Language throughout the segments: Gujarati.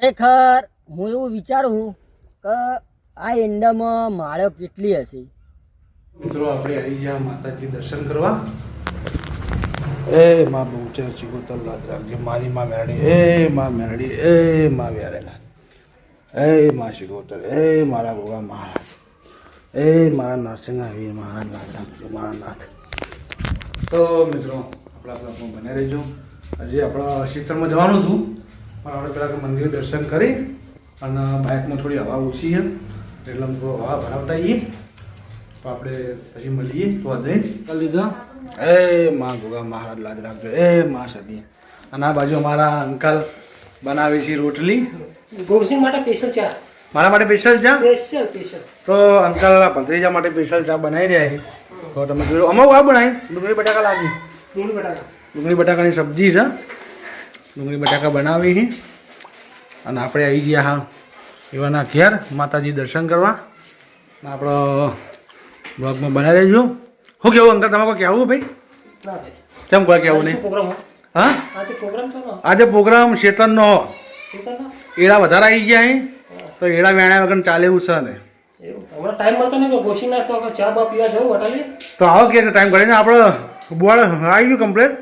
ખરેખર હું એવું વિચારું કે આ ઈંડામાં માળો કેટલી હશે? મિત્રો આપણે આવી ગયા માતાજી દર્શન કરવા. એ માં બહુચર ચિકોતર લાદ રાખજે મારી માં મેરડી એ માં મેરડી એ માં વ્યારેલા. એ માં ચિકોતર એ મારા ભગવાન મહારાજ. એ મારા નરસિંહ વીર મહારાજ લાદ રાખજો મારા નાથ. તો મિત્રો આપણા બ્લોગમાં બને રહેજો. હજી આપણા શીતળમાં જવાનું હતું. પણ આપણે પેલા મંદિર દર્શન કરી અને બાઇકમાં થોડી હવા ઓછી છે. એટલે અમે થોડો હવા ભરાવતા આવીએ તો આપણે પછી મળીએ. તો આ જઈ લીધા એ માં ગોગા મહારાજ લાજ રાખજો. એ માં સદી અને આ બાજુ અમારા અંકલ બનાવે છે રોટલી. ગોરસિંહ માટે સ્પેશિયલ ચા. મારા માટે સ્પેશિયલ ચા? સ્પેશિયલ સ્પેશિયલ તો અંકલ ભત્રીજા માટે સ્પેશિયલ ચા બનાવી રહ્યા છે. તો તમે જોયું અમારું આ બનાવી. ડુંગળી બટાકા લાગી ડુંગળી બટાકા. ડુંગળી બટાકાની સબ્જી છે. ડુંગળી બટાકા બનાવી છે. અને આપણે આવી ગયા હા એવાના ઘેર માતાજી દર્શન કરવા. અને આપણો બ્લોગમાં બનાવી દેજો. શું કેવું અંકલ તમારે કોઈ કહેવું ભાઈ? કેમ કોઈ કહેવું નહીં? હા? આજે પ્રોગ્રામ શેતનનો એડા વધારે આવી ગયા અહીં તો એડા વેણા વગર ચાલે એવું છે ને. તો આવો કે ટાઈમ કરીને આપણે બોર્ડ આવી ગયું કમ્પ્લીટ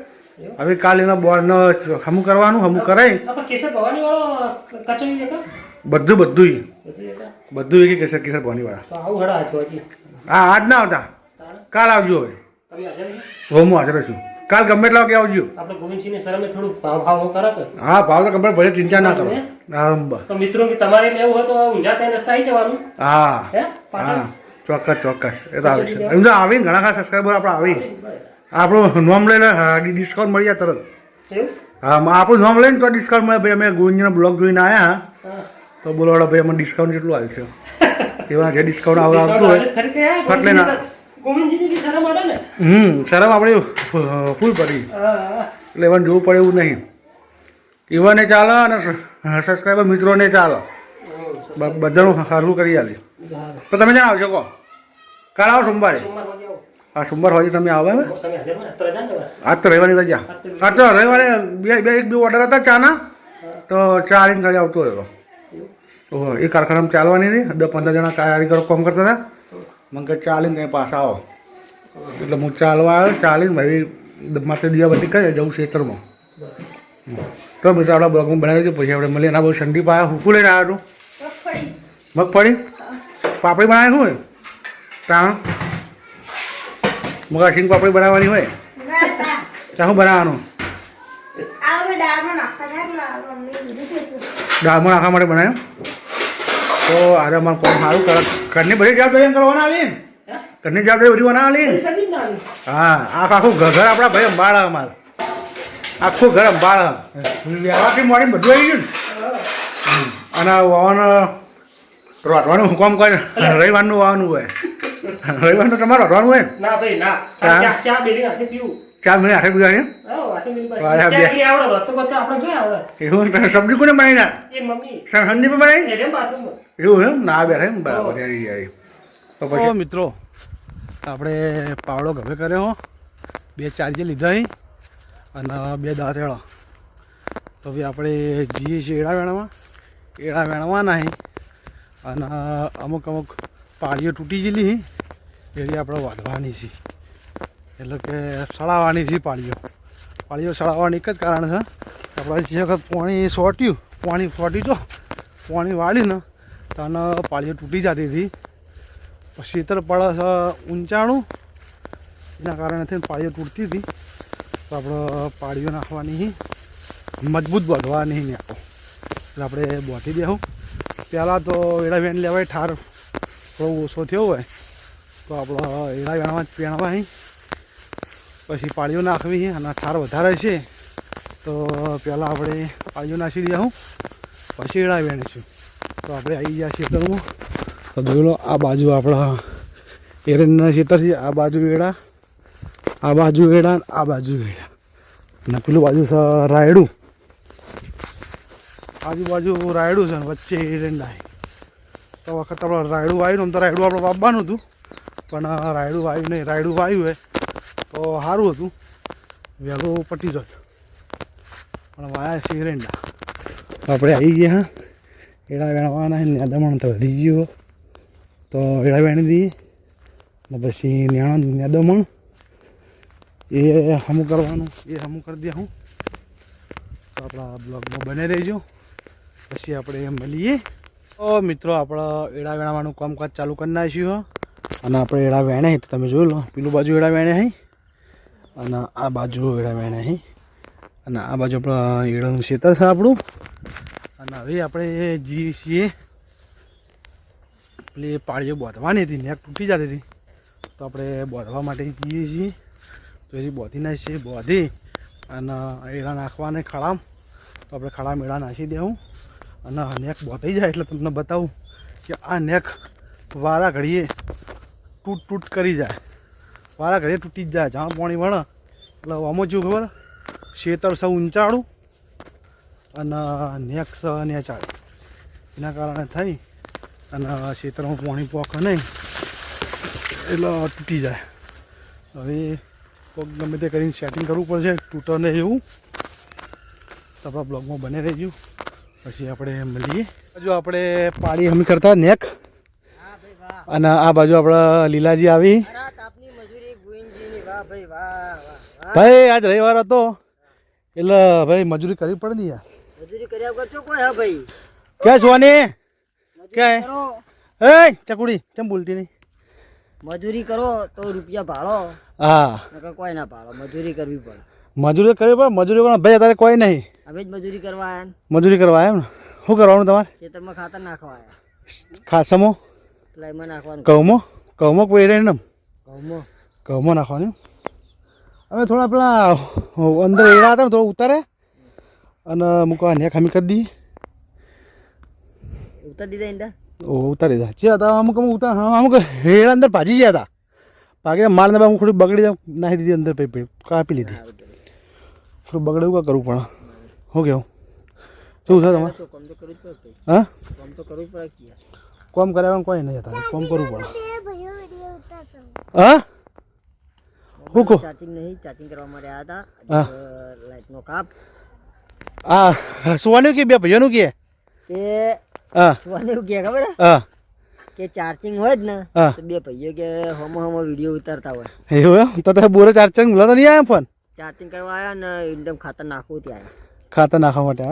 હવે કાલે એના બોર્ડનો હમું કરવાનું હમું કરાય. કેસર ભવાની વાળો કચોરી બધું બધું બધું એક કેસર કેસર ભવાની હજી હા આજ ના આવતા. કાલ આવજો હવે. હો હું હાજર છું. કાલ ગમે એટલા વાગે આવજો. આપણે ગોવિંદસિંહને શરમે થોડું ભાવ ભાવ કરો હા ભાવ તો કમ્પ્લીટ ભલે ચિંતા ના કરો. આરંભ તો મિત્રો કે તમારે લેવું હોય તો ઊંઝા ત્યાં રસ્તા આવી જવાનું હા? હા ચોક્કસ ચોક્કસ. એ તો આવે છે. તો આવીને ઘણા ખાસ સબસ્ક્રાઈબર આપણે આવી. આપણું નોમ લઈને ડિસ્કાઉન્ટ મળી જાય તરત. હા આપણું નોમ લઈને તો ડિસ્કાઉન્ટ મળે ભાઈ અમે ગોવિંદજીનો બ્લોગ જોઈને આવ્યા તો બોલો વાળા ભાઈ અમને ડિસ્કાઉન્ટ કેટલું આવ્યું છે. એવા જે ડિસ્કાઉન્ટ આવડે આવતું હોય ખરી કે ના. ગોવિંદજીની કે શરમ અડે ને? હમ શરમ આપણે ફૂલ પડી. એટલે એવાનું જોવું પડે એવું નહીં. ઈવને ચાલે અને સબસ્ક્રાઈબર મિત્રોને ચાલે. બધાનું સારું કરી આલી. તો તમે જ્યાં આવશો કહો. કાલ આવો સોમવારે. આ સોમવાર હોય તમે આવે હવે આ હાજર હોય ને? અત્યારે જાઓ ને આજ તો રહેવાની રજા આજ તો રવિવારે બે બે એક બે ઓર્ડર હતા ચાના. તો ચા આવીને ઘરે આવતો હતો. ઓહો એ કારખાનામાં ચાલવાની હતી. દસ પંદર જણા કારીગરો કામ કરતા હતા. મને કહે ચાલીને તમે પાછા આવો. એટલે હું ચાલવા આવ્યો. ચાલીને ભાઈ માથે દિયાબત્તી કરી જવું ખેતરમાં. તો મિત્રો આપણા બ્લોગમાં બનાવી દીધું પછી આપણે મળીએ. એના બહુ ઠંડી પાયા. હુકું લઈને આવ્યો છું મગફળી. પાપડી બનાવી હોય? ત્યાં મગા શીંગ પાપડી બનાવવાની હોય? ત્યાં શું બનાવવાનું? દાળમાં નાખવા માટે બનાવ્યું? તો આજે અમારે કોણ સારું કરે? ઘરની બધી જવાબદારી કરવાના આવી? ઘરની જવાબદારી બધી બનાવવાની. હા આખું આખું ઘર આપણા ભાઈ અંબાળા અમારે. આખું ઘર અંબાળા. વ્યવહારથી મોડી બધું આવી ગયું ને. અને વાવન રોટવાનું હુકમ કરે. રવિવારનું વાવવાનું હોય. રવિવારનું તમારે રોટવાનું હોય ને ભાઈ ના. ચા? ચા ચા બેલી હાથે પીવું હાથે ચા આપણે જોયા આવડે. એવું સબ્જી કોને બનાવી ના એ મમ્મી. બનાવી. એવું એમ? ના બેઠા એમ? બરાબર તો પછી? મિત્રો આપણે પાવડો ગભે કર્યો હો. બે ચાર્જે લીધા અહીં અને બે દાંતેળો તો ભાઈ આપણે જઈએ છીએ એડા વેણામાં એડા વેણવાના અહીં અને અમુક અમુક પાળીઓ તૂટી ગયેલી એની આપણે વાંધવાની છે. એટલે કે સળાવવાની છે પાળીઓ. પાળીઓ સળાવવાનું એક જ કારણ છે. આપણે જે પાણી સોટ્યું, પાણી ફોટ્યું તો પાણી વાળ્યું ને, તો આને પાળીઓ તૂટી જતી હતી. પછી શીતળ પડે છે ઊંચાણું, એના કારણે થઈને પાળીઓ તૂટતી હતી. તો આપણે પાળીઓ નાખવાની. મજબૂત બાંધવાની ને આખો એટલે આપણે બોટી દેવું પહેલાં તો એડા વેણ લેવાય ઠાર, થોડો ઓછો થયો હોય તો આપણો એડા પહેણવા અહીં. પછી પાળીઓ નાખવી અને ઠાર વધારે છે. તો પહેલાં આપણે પાળીઓ નાખી દઉં પછી એડા વેણીશું તો આપણે આવી ગયા ખેતરમાં. તો જોઈ લો, આ બાજુ આપણા એરંડના ખેતર છે. આ બાજુ એડા આ બાજુ એડા આ બાજુ એડા અને પેલું બાજુ રાયડું. આજુબાજુ રાયડું છે વચ્ચે એરંડા તો વખત આપણે રાયડું આવ્યું આમ તો રાયડું આપણે વાપવાનું હતું. પણ રાયડું વાયું નહીં, રાયડું વાયું હોય તો સારું હતું. વહેલું પટી જાય પણ વાયા એરંડા આપણે આવી ગયા હા. એડા વેણવાના ને નેદામણ તો વધી ગયો તો એડા વેણી દઈએ ને પછી નેણો ન્યાદમણ એ હમું કરવાનું, એ હમું કરી દે હું. તો આપણા બ્લોગમાં બને રહેજો. પછી આપણે મળીએ. તો મિત્રો, આપણા એડા વેણાવાનું કામકાજ ચાલુ કરી નાખ્યું હો. અને આપણે એડા વેણે તો તમે જોઈ લો, પેલું બાજુ એડા વેણે હઈ અને આ બાજુ એડા વેણે હઈ અને આ બાજુ આપણા એડાનું ખેતર છે આપણું. અને હવે આપણે જઈએ છીએ. પેલી પાળીઓ બોધવાની હતી નેક તૂટી જતી હતી. તો આપણે બોધવા માટે જઈએ છીએ. તો એ બોધી નાખીએ બોધી. અને એડા નાખવાને ખડામ. તો આપણે ખડામ એડા નાખી દેવું. અને નેક બોધાઈ જાય એટલે તમને બતાવું કે આ નેક વારા ઘડીએ તૂટ તૂટ કરી જાય. મારા ઘરે તૂટી જ જાય. જ્યાં પાણી વળે એટલે આમાં જેવું ખબર? શેતર સૌ ઊંચાડું અને નેક સ નેચાડું. એના કારણે થઈ અને શેતરમાં પાણી પોખે નહીં. એટલે તૂટી જાય. હવે પગ ગમે તે કરીને સેટિંગ કરવું પડશે. તૂટે નહીં એવું. આપણા બ્લોગમાં બને રહેજો. પછી આપણે મળીએ. હજુ આપણે પાણી હમી કરતા નેક. અને આ બાજુ આપણા લીલાજી આવી. ભાઈ આજ રવિવાર હતો. એટલે ભાઈ મજૂરી કરવી પડે ને યાર. મજૂરી કર્યા વગર શું કોઈ હા ભાઈ? સોની એ ચકુડી ચમ બોલતી નહીં મજૂરી કરો તો રૂપિયા ભાડો. હા. કોઈ ના ભાડો મજૂરી કરવી પડે. મજૂરી કરવી પડે મજૂરી પણ ભાઈ અત્યારે કોઈ નહીં. હવે જ મજૂરી કરવા આવ્યા મજૂરી કરવા આવ્યા ને? શું કરવાનું તમારે? ખેતરમાં ખાતર નાખવા આવ્યા. ખાસમો પેલા એમાં નાખવાનું. ઘઉંમો? ઘઉંમો કોઈ ને ઘઉંમાં. ઘઉંમો નાખવાનું? અમે થોડા પેલા અંદર એડા હતા ને થોડું ઉતારે અને મૂકવા ને ખામી કરી દઈએ. ઉતારી દીધા ઈંડા? ઓ ઉતારી દીધા. જે હતા અમુક અમુક ઉતાર હા અમુક હેડા અંદર ભાજી ગયા હતા. ભાગી મારને હું થોડી બગડી જાય નાખી દીધી અંદર પે પૈ કાપી લીધી. થોડું બગડે એવું કાં કરવું પણ હો કેવું શું છે તમારે. હા? કામ તો કરવું પડે. કોમ કરાવવાનું કોઈ નહીં હતા. કોમ કરવું પડે. હા? હું કહું? ચાર્જિંગ નહીં ચાર્જિંગ કરવા માટે આવ્યા હા. હતા લાઇટનો કાપ. આ સુવાનું કે બે ભાઈઓનું કે? કે હા. સુવાનું કે ખબર હે? હા. કે ચાર્જિંગ હોય જ ને તો બે ભાઈઓ કે હોમો હોમો વીડિયો ઉતારતા હોય. એવું તો બોરો ચાર્જિંગ ચાર ચાર બોલો તો નહીં આવ્યા ફોન ચાર્જિંગ કરવા આવ્યા ને એકદમ ખાતર નાખવું ત્યાં. ખાતર નાખવા માટે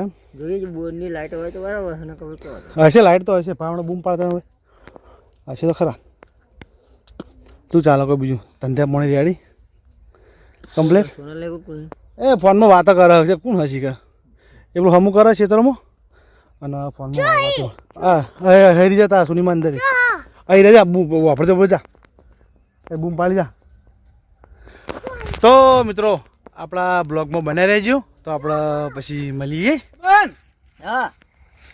લાઇટ હોય તો બરાબર તો હોય. હશે લાઈટ તો હશે પાવડો બૂમ પાડતા હોય. હશે તો ખરા. તું ચાલો કોઈ બીજું ધંધા પાણી રેડી? કમ્પ્લેટ? એ ફોનમાં વાતો કરે છે કોણ હસી કે એ પેલું હમું કરે ખેતરમાં અને ફોનમાં વાતો. હા હરી જતા સુનીમાં અંદર અહીં રજા બૂમ વાપરજો જા એ બૂમ પાડી જા. તો મિત્રો આપણા બ્લોગમાં બનાવી રહેજો. તો આપણે પછી મળીએ. હા.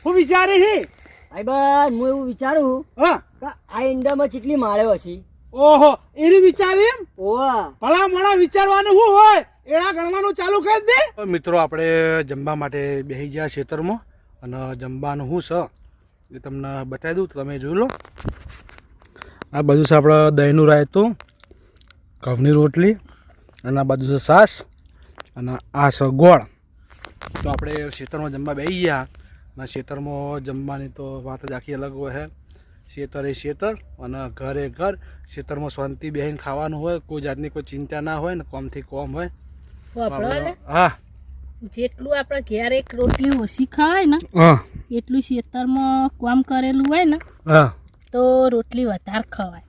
હું વિચારે છે. ભાઈ બસ હું એવું વિચારું હા. કે આ ઈંડામાં કેટલી માળ્યો હશે. ઓહો એની વિચાર એમ? ઓહ. ભલા મોડા વિચારવાનું શું હોય? એડા ગણવાનું ચાલુ કરી દે. મિત્રો આપણે જમવા માટે બેસી ગયા ખેતરમાં અને જમવાનું શું છે એ તમને બતાવી દઉં તમે જોઈ લો. આ બાજુ છે આપણે દહીંનું રાયતું ઘઉંની રોટલી અને આ બાજુ છે છાશ. અને આ છે ગોળ. તો આપણે ખેતરમાં જમવા બેસી ગયા. અને ખેતરમાં જમવાની તો વાત જ આખી અલગ હોય છે ખેતર એ ખેતર અને ઘર એ ઘર. ખેતરમાં શાંતિ બેહીને ખાવાનું હોય કોઈ જાતની કોઈ ચિંતા ના હોય ને કોમથી કોમ હોય. હા. જેટલું આપણે ઘેર એક રોટલી ઓછી ખવાય ને હા. એટલું ખેતરમાં કોમ કરેલું હોય ને હા. તો રોટલી વધારે ખવાય.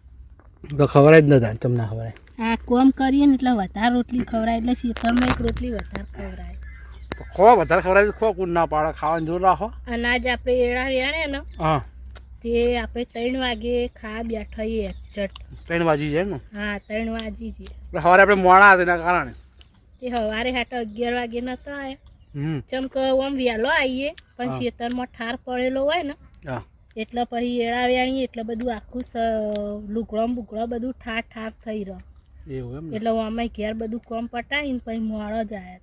તો ખબર જ નથી તમને ના ખબર આ કોમ કરીએ ને એટલે વધારે રોટલી ખવડાય એટલે ખેતરમાં એક રોટલી વધારે ખવડાય. ખો વધારે ખબર ખો કુન ના પાડે ખાવાનું જોર રાખો. અનાજ આપણે એડા વેણે ને હા. તે આપણે ત્રણ વાગે ખા બેઠાઈએ ચટ. ત્રણ વાજી જાય ને? હા ત્રણ વાગી જઈએ સવારે આપણે મોડા હતા એના કારણે. તે સવારે હાટો અગિયાર વાગે નતો આવ્યો હમ. આમ વહેલો આવીએ પણ. ખેતરમાં ઠાર પડેલો હોય ને એટલે પછી એળા વેણીએ એટલે બધું આખું લુગડો બુગડો બધું ઠાર ઠાર થઈ રહ્યો. એવું એમ એટલે હું આમાં ઘેર બધું કોમ પટાવીને પછી મોડો જ આવ્યા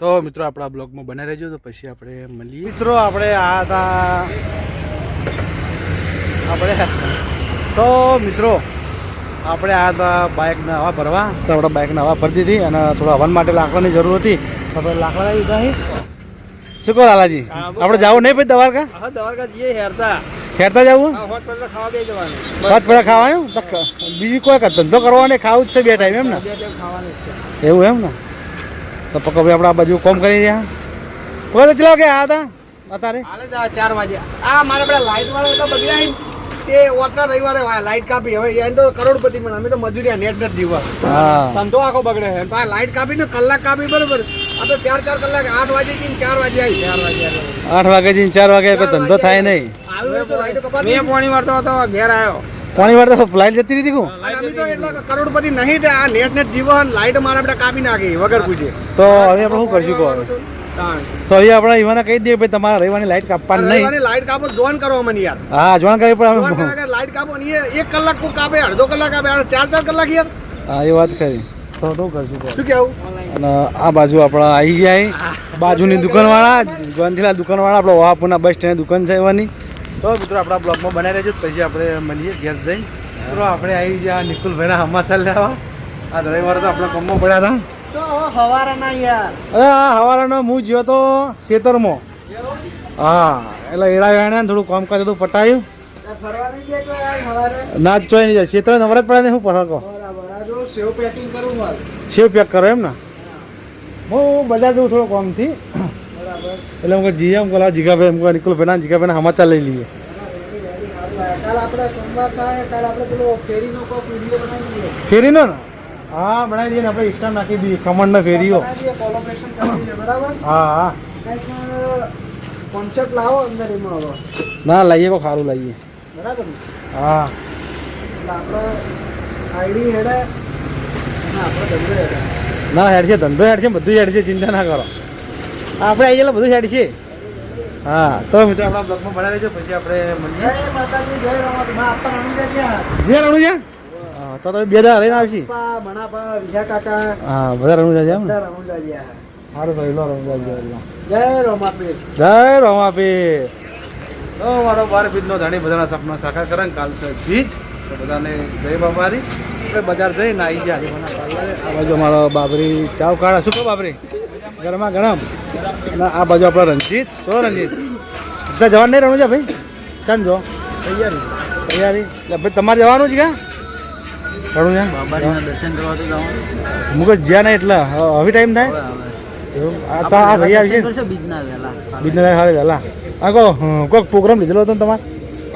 તો. મિત્રો આપણા બ્લોગમાં બને રહેજો તો પછી આપણે મળીએ. મિત્રો આપણે આ હતા આપણે તો મિત્રો આપણે આ હતા બાઇકને હવા ભરવા. તો આપણે બાઇકને હવા ભરી દીધી અને થોડા હવન માટે લાકડાની જરૂર હતી. તો આપણે લાકડા લઈ દીધા શું કહો લાલાજી? આપણે જવું નહીં પછી દ્વારકા? હા દ્વારકા જઈએ હેરતા. ખેરતા જવું? હા હોટ પર ખાવા બે જવાનું. પાંચ પેલા ખાવાનું? બીજી કોઈ ધંધો કરવાનો ખાવું જ છે બે ટાઈમ એમ ને? એવું એમ ને? તો પક્કો ભાઈ આપણે આ બાજુ કોમ કરી રહ્યા. કોઈ તો ચલાવ કે આ હતા? અત્યારે? ચાર વાગે. આ મારે પેલા લાઈટ વાળા તો બગડ્યા. તે ઓટલા રવિવારે લાઈટ કાપી. હવે એને તો કરોડપતિ પણ અમે તો મજૂરી નેટ નથી જીવવા હા. ધંધો આખો બગડે છે. તો આ લાઈટ કાપી ને કલાક કાપી બરોબર. તો ચાર ચાર કલાક આઠ વાગે જઈને ચાર વાગે આવી ચાર વાગે આઠ વાગે જઈને ચાર વાગે કોઈ ધંધો થાય નહીં. મેં પાણી વાળતો હતો ઘેર આવ્યો પોણી વાર તો ફ્લાઇટ જતી રહી હતી કું અમે તો એટલા કરોડપતિ નહીં તે આ નેટ નેટ જીવન લાઈટ મારા બધા કાપી નાખી વગર પૂછે. તો હવે આપણે શું કરશું કહો? તો હવે આપણે ઈવાને કહી દઈએ ભાઈ તમારે રવિવારની લાઈટ કાપવાની નહીં. લાઈટ કાપો જોન કરો મને યાર. હા જોન કરી પણ અમે લાઈટ કાપો ને એક કલાક કાપે અડધો કલાક કાપે આ ચાર ચાર કલાક યાર. હા એ વાત ખરી. તો કરશું શું અને આ બાજુ આપણા આવી જાય. બાજુની દુકાનવાળા ગોંધીલા દુકાનવાળા આપણે વહાપુરના બસ સ્ટેન્ડ દુકાન છે એવાની. તો મિત્રો આપણા બ્લોગમાં બનાવી રહેજો પછી આપણે મળીએ ઘેર જઈ મિત્રો આપણે આવી ગયા નિકુલભાઈના સમાચાર લેવા. આ રવિવારે તો આપણા કામમાં પડ્યા હતા. હવારાનો હું જ્યો તો ખેતરમાં હા એટલે એડા વેણા થોડું કામ કરે તો પટાયું ના જ ચોઈ નહીં જાય. ખેતર નવરાત પડે ને આ જો સેવ પેકિંગ કરું મારે સેવ પેક કરો એમ ને? હું. બજાર જઉં થોડો કોમથી એટલે હું જી એમ કહું જીગાભાઈ એમ કહું નિકુલભાઈ ના જીગાભાઈ સમાચાર લઈ લઈએ. પેલો ફેરીનો ને? હા બનાવી દઈએ ને આપણે ઇન્સ્ટા નાખી દઈએ ખમણ ને ફેરીઓ. હા હા. કોન્સેપ્ટ લાવો અંદર એમાં ના લાવીએ કો સારું લાવીએ બરાબર હા. આપણે આઈડી હેડે. ના હેડ. છે ધંધો હેડ છે બધું હેડ છે ચિંતા ના કરો. આપણે આવી ગયેલા બધું હેડ છે હા તો મિત્રો આપણા બ્લોગમાં બનાવી લેજો પછી આપણે મળીએ. જે રણું છે તો તમે બે હજાર રહીને આવશી. હા બધા રણું જાય એમ સારું તો એલો રણું જાય જય રોમાપી જય રોમાપી તો મારો બાર બીજનો ધણી બધાના સપના સાકાર કરે કાલ છે બીજ. તો બધાને જય બાબારી આપણે બજાર જઈને આવી જાય આ બાજુ અમારો બાબરી ચાવ કાઢા શું બાબરી? ગરમા ગરમ. અને આ બાજુ આપણો રણજીત શું રણજીત? બધા જવાનું નહીં રણું છે ભાઈ? ચાલ જો. તૈયારી. તૈયારી. ભાઈ તમારે જવાનું છે ક્યાં? રણું છે દર્શન કરવા તો જવાનું. મુકત જ્યાં નહીં એટલે હવે ટાઈમ થાય? આ ભાઈ આવી છે બીજના વહેલા. બીજના વહેલા. આ કોઈક પ્રોગ્રામ લીધેલો હતો તમારે?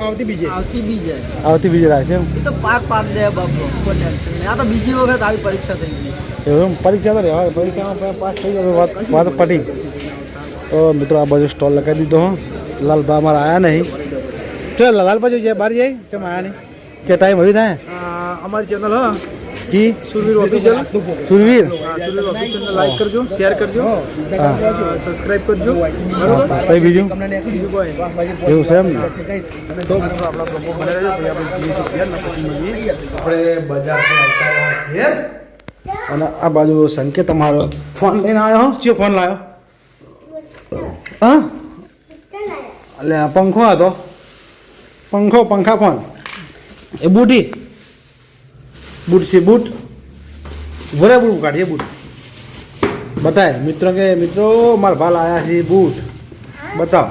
આવતી બીજે. આવતી બીજે. આવતી બીજે રાખશે એમ? તો પાક પાક દે બાપુ કોઈ ટેન્શન નહીં. આ તો બીજી વખત આવી પરીક્ષા થઈ ગઈ. એવું પરીક્ષા તો રહેવા પરીક્ષામાં પાસ થઈ ગયો. વાત વાત પટી. તો મિત્રો આ બાજુ સ્ટોલ લગાવી દીધો હું. લાલભા અમારા આવ્યા નહીં. ચાલ લાલ બાજુ જાય બહાર જાય ચમ આવ્યા નહીં. કે ટાઈમ હવે થાય? અમારી ચેનલ હા. જી Survir official Survir Survir official like કરજો શેર કરજો સબસ્ક્રાઇબ કરજો હા કઈ બીજું બીજું એવું છે એમ તો આપણા પ્રમો બને રહેજો પછી આપણે જઈએ છીએ પછી આપણે રહ્યા અને આ બાજુ સંકેત તમારો ફોન લઈને આવ્યો હો ચિયો ફોન લાવ્યો હા એટલે આ પંખો હતો પંખો પંખા ફોન એ બૂટી બૂટ છે બૂટ. ભરે બૂટ કાઢીએ બૂટ. બતાય મિત્રો કે મિત્રો મારા ભાલ આવ્યા છે બૂટ. બતાવ.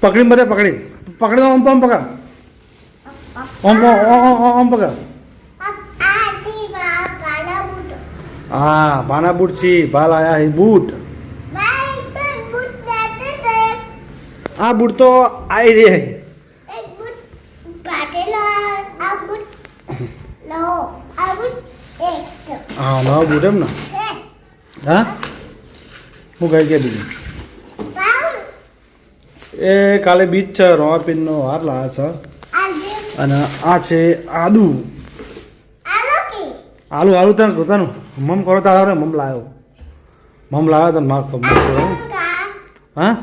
પકડી બધા પકડી. પકડી ઓમ ઓમ પકડ. ઓમ ઓમ પકડ. હા ભાના બૂટ છે ભાલ આયા છે બૂટ. આ બૂટ તો આવી રે હા નવા બૂટ એમ ને. હા? હું કઈ કે બીજું? એ કાલે બીચ છે રોવા પિનનો હાર લાવ્યા છે. અને આ છે આદુ. આલુ આલુ તને પોતાનું મમ કરો તારો રે મમ લાવ્યો મમ લાવ્યો તને માફ કરો. હા?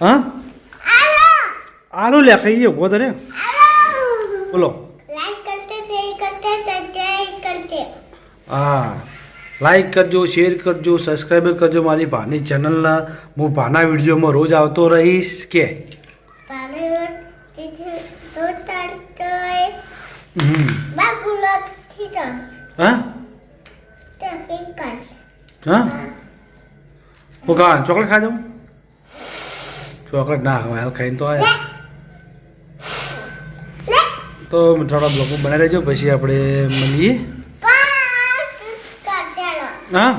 હા? આલુ. લે કહીએ ઊભો તો રે. બોલો. હા. લાઈક કરજો શેર કરજો સબસ્ક્રાઈબ કરજો. મારી ભાની ચેનલના હું ભાના વિડીયોમાં રોજ આવતો રહીશ કે? હા? ખાવાનું ચોકલેટ ખાજો ચોકલેટ ના ખાવા હાલ ખાઈને તો આવ્યા તો મિત્રો બ્લોગ બનાવી રહેજો પછી આપણે મળીએ. હા?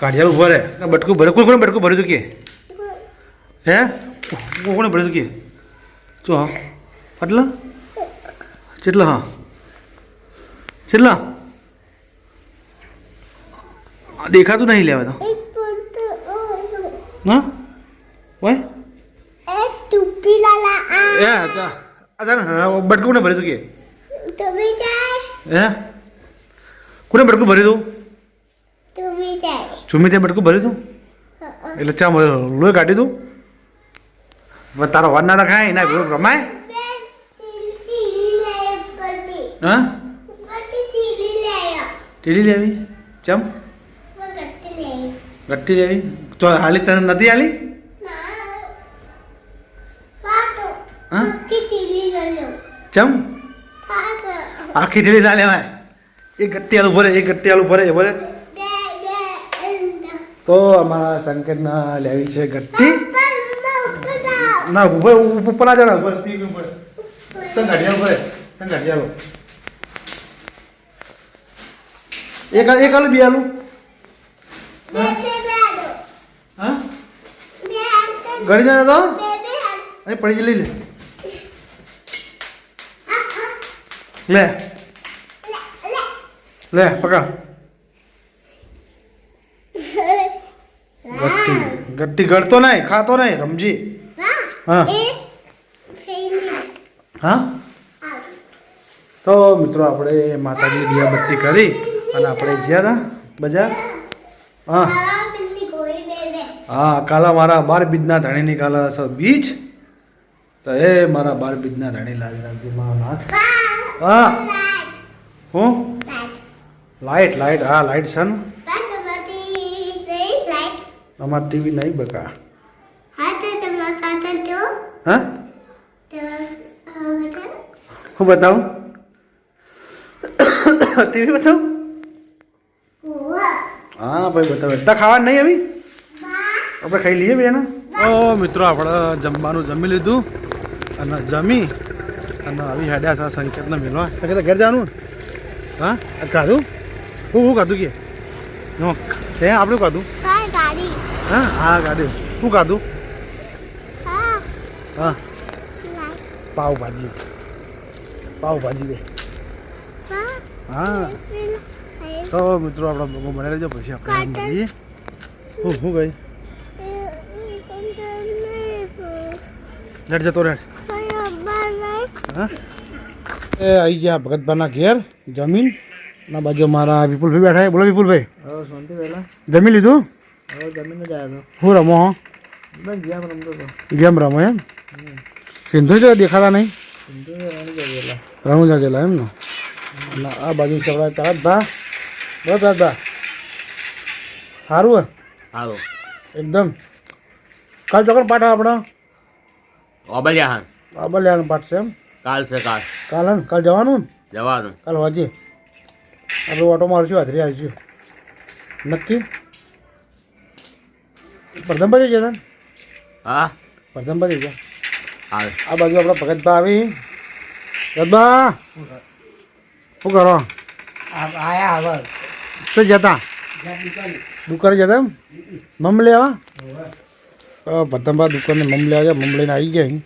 કાઢિયાલ ઊભો રહે. ના, બટકું ભરે કોણ કોણે બટકું ભર્યું તું કે? હે? કોણ કોણે ભર્યું તું કે? જો હા. આટલા? કેટલા હા. કેટલા દેખાતું નહીં લેવા તો હા? ઓય? બટકું કોને ભર્યું તું કે? હે? કોને બટકું ભર્યું તું ચુમી ત્યાં બટકું ભર્યું તું? એટલે ચા લોહી કાઢી તું? તારો વાર ના રખાય એના ભેગું રમાય? હા? ટીડી લેવી? ચમ? ગટ્ટી લેવી? તો હાલી તને નથી હાલી? હા? ચમ? આખી ટીડી ના લેવાય. એ ગટ્ટી આલુ ભરે એ ગટ્ટી આલુ ભરે ભરે તો અમારા સંકેતના લેવી છે ગટ્ટી. ના ઉપર ઉપર ના જણા ઉપર તી ઉપર. તને ગાડિયા ઉપર. તને ગાડિયા એક એક આલું બે આલુ. હા? ગળી ના તો અહીં પડી જ લઈ લે લે. લે પકડ. ગટ્ટી. ગટ્ટી ગળતો નહીં ખાતો નહીં રમજી. હા. હા? તો મિત્રો આપણે માતાજી દિયાબત્તી કરી અને આપણે જ્યાં હતા બજાર. હા. હા કાલા મારા બાર બીજના ધણીની કાલા સર બીજ. તો એ મારા બાર બીજના ધણી લાવી રાખજે મારા નાથ. હા. હું? લાઇટ લાઈટ હા લાઇટ છે ને. અમાર ટીવી નહીં બકા હા હું? બતાવું? ટીવી બતાવું? હા ભાઈ બતાવે. તા ખાવા નહીં આવી? આપણે ખાઈ લઈએ બેન ઓ મિત્રો આપણે જમવાનું જમી લીધું અને જમી અને આવી હેડ્યા છે સંકેતને મેળવા સંકેત ઘર જવાનું? હા? ખાધું? હું હું ખાધું કે? તે આપણે ખાધું? હા હા ગાડી. શું ખાધું? હા. પાવભાજી. પાવભાજી પાવ બે. હા. તો મિત્રો આપણા બ્લોગમાં મને લેજો પછી આપણે મળીએ હું શું ગઈ? લેટ જતો રેડ. હા. એ આવી ગયા ભગતભાઈના ઘેર જમીન. ના બાજુ મારા વિપુલભાઈ બેઠા બોલો વિપુલભાઈ. જમી લીધું? હું રમો હો. બસ રમતો ગેમ રમો એમ? સિંધુ જો દેખાતા નહીં? સિંધુ રાણી ગયેલા. એમ ને? આ બાજુ છે તરત બા ભા. બસ તારા ભા. સારું હે? હાલો એકદમ. કાલ ચોકડ પાઠ આપણો? ઓબલિયા આબલિયાનો પાઠ છે એમ? કાલ છે કાલ. કાલ? કાલ જવાનું? ને જવાનું. કાલ વાજે આપણે ઓટો મારશું હાજરી આવીશું નક્કી? પ્રથમભાઈ જતા ને? હા. પ્રથમભાઈ ગયા આવે આ બાજુ આપણા ભગતભા આવી. ભગતભા! શું કરો? આયા હવે. તો જતા? દુકાને જતા એમ? મમ લેવા? ભદ્દંબા દુકાને મમ લેવા જાય મમ લઈને આવી ગયા અહીં